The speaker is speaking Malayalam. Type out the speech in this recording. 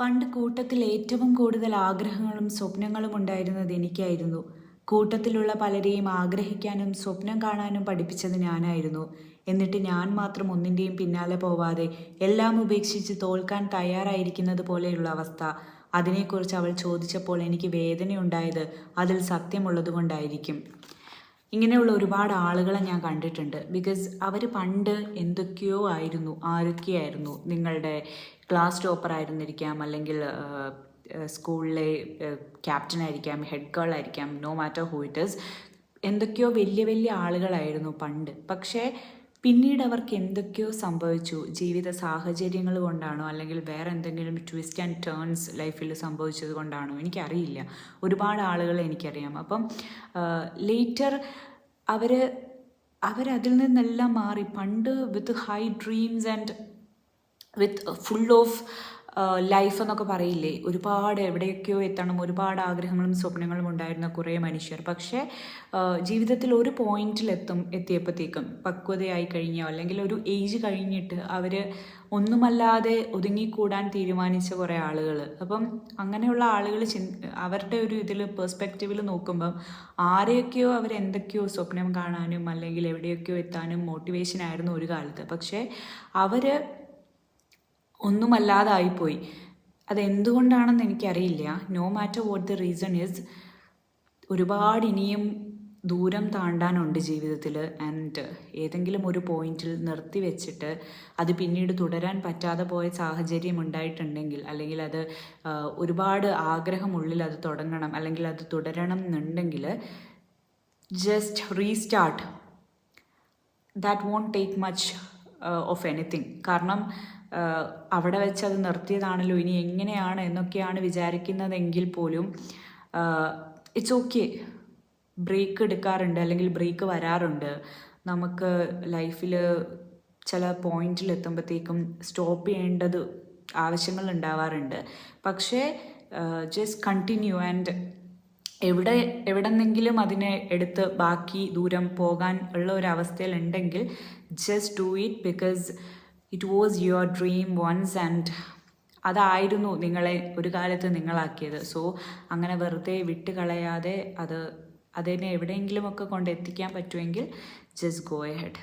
പണ്ട് കൂട്ടത്തിൽ ഏറ്റവും കൂടുതൽ ആഗ്രഹങ്ങളും സ്വപ്നങ്ങളും ഉണ്ടായിരുന്നത് എനിക്കായിരുന്നു. കൂട്ടത്തിലുള്ള പലരെയും ആഗ്രഹിക്കാനും സ്വപ്നം കാണാനും പഠിപ്പിച്ചത് ഞാനായിരുന്നു. എന്നിട്ട് ഞാൻ മാത്രം ഒന്നിന്റെയും പിന്നാലെ പോവാതെ എല്ലാം ഉപേക്ഷിച്ച് തോൽക്കാൻ തയ്യാറായിരിക്കുന്നത് പോലെയുള്ള അവസ്ഥ. അതിനെക്കുറിച്ച് അവൾ ചോദിച്ചപ്പോൾ എനിക്ക് വേദനയുണ്ടായത് അതിൽ സത്യമുള്ളത് കൊണ്ടായിരിക്കും ഇങ്ങനെയുള്ള ഒരുപാട് ആളുകളെ ഞാൻ കണ്ടിട്ടുണ്ട്. ബിക്കോസ് അവർ പണ്ട് എന്തൊക്കെയോ ആയിരുന്നു ആരൊക്കെയായിരുന്നു. നിങ്ങളുടെ ക്ലാസ് ടോപ്പർ ആയിരുന്നിരിക്കാം അല്ലെങ്കിൽ സ്കൂളിലെ ക്യാപ്റ്റൻ ആയിരിക്കാം ഹെഡ് ഗേൾ ആയിരിക്കാം no matter who it is എന്തൊക്കെയോ വലിയ വലിയ ആളുകളായിരുന്നു പണ്ട്. പക്ഷേ പിന്നീട് അവർക്ക് എന്തൊക്കെയോ സംഭവിച്ചു. ജീവിത സാഹചര്യങ്ങൾ കൊണ്ടാണോ അല്ലെങ്കിൽ വേറെ എന്തെങ്കിലും ട്വിസ്റ്റ് ആൻഡ് ടേൺസ് ലൈഫിൽ സംഭവിച്ചത് കൊണ്ടാണോ എനിക്കറിയില്ല. ഒരുപാട് ആളുകൾ എനിക്കറിയാം. അപ്പം ലേറ്റർ അവർ അവരതിൽ നിന്നെല്ലാം മാറി. പണ്ട് with high dreams and with full of life എന്നൊക്കെ പറയില്ലേ? ഒരുപാട് എവിടെയൊക്കെയോ എത്തണം ഒരുപാട് ആഗ്രഹങ്ങളും സ്വപ്നങ്ങളും ഉണ്ടായിരുന്ന കുറേ മനുഷ്യർ. പക്ഷേ ജീവിതത്തിൽ ഒരു പോയിന്റിലെത്തും എത്തിയപ്പോഴത്തേക്കും പക്വതയായി കഴിഞ്ഞോ അല്ലെങ്കിൽ ഒരു ഏജ് കഴിഞ്ഞിട്ട് അവർ ഒന്നുമല്ലാതെ ഒതുങ്ങിക്കൂടാൻ തീരുമാനിച്ച കുറേ ആളുകൾ അപ്പം അങ്ങനെയുള്ള ആളുകൾ അവരുടെ ഒരു ഇതിൽ പെർസ്പെക്റ്റീവിൽ നോക്കുമ്പം ആരെയൊക്കെയോ അവർ എന്തൊക്കെയോ സ്വപ്നം കാണാനും അല്ലെങ്കിൽ എവിടെയൊക്കെയോ എത്താനും മോട്ടിവേഷൻ ആയിരുന്നു ഒരു കാലത്ത്. പക്ഷേ അവർ ഒന്നുമല്ലാതായിപ്പോയി. അതെന്തുകൊണ്ടാണെന്ന് എനിക്കറിയില്ല. No matter what the reason is ഒരുപാട് ഇനിയും ദൂരം താണ്ടാനുണ്ട് ജീവിതത്തിൽ ആൻഡ് ഏതെങ്കിലും ഒരു പോയിന്റിൽ നിർത്തി വെച്ചിട്ട് അത് പിന്നീട് തുടരാൻ പറ്റാതെ പോയ സാഹചര്യം ഉണ്ടായിട്ടുണ്ടെങ്കിൽ അല്ലെങ്കിൽ അത് ഒരുപാട് ആഗ്രഹമുള്ളിൽ അത് തുടങ്ങണം അല്ലെങ്കിൽ അത് തുടരണം എന്നുണ്ടെങ്കിൽ just restart that won't take much of anything കാരണം അവിടെ വെച്ച് അത് നിർത്തിയതാണല്ലോ ഇനി എങ്ങനെയാണ് എന്നൊക്കെയാണ് വിചാരിക്കുന്നതെങ്കിൽ പോലും ഇറ്റ്സ് ഓക്കെ ബ്രേക്ക് എടുക്കാറുണ്ട് അല്ലെങ്കിൽ ബ്രേക്ക് വരാറുണ്ട്. നമുക്ക് ലൈഫിൽ ചില പോയിന്റിൽ എത്തുമ്പോഴത്തേക്കും സ്റ്റോപ്പ് ചെയ്യേണ്ടത് ആവശ്യങ്ങൾ ഉണ്ടാവാറുണ്ട്. പക്ഷേ ജസ്റ്റ് കണ്ടിന്യൂ ആൻഡ് എവിടെ എവിടെന്നെങ്കിലും അതിനെ എടുത്ത് ബാക്കി ദൂരം പോകാൻ ഉള്ള ഒരു അവസ്ഥയിലുണ്ടെങ്കിൽ just do it because it was your dream once and അതായിരുന്നു നിങ്ങളെ ഒരു കാലത്ത് നിങ്ങളാക്കിയത്. സോ അങ്ങനെ വെറുതെ വിട്ട് കളയാതെ അത് അതിനെ എവിടെയെങ്കിലുമൊക്കെ കൊണ്ട് എത്തിക്കാൻ പറ്റുമെങ്കിൽ ജസ്റ്റ് ഗോ എ ഹെഡ്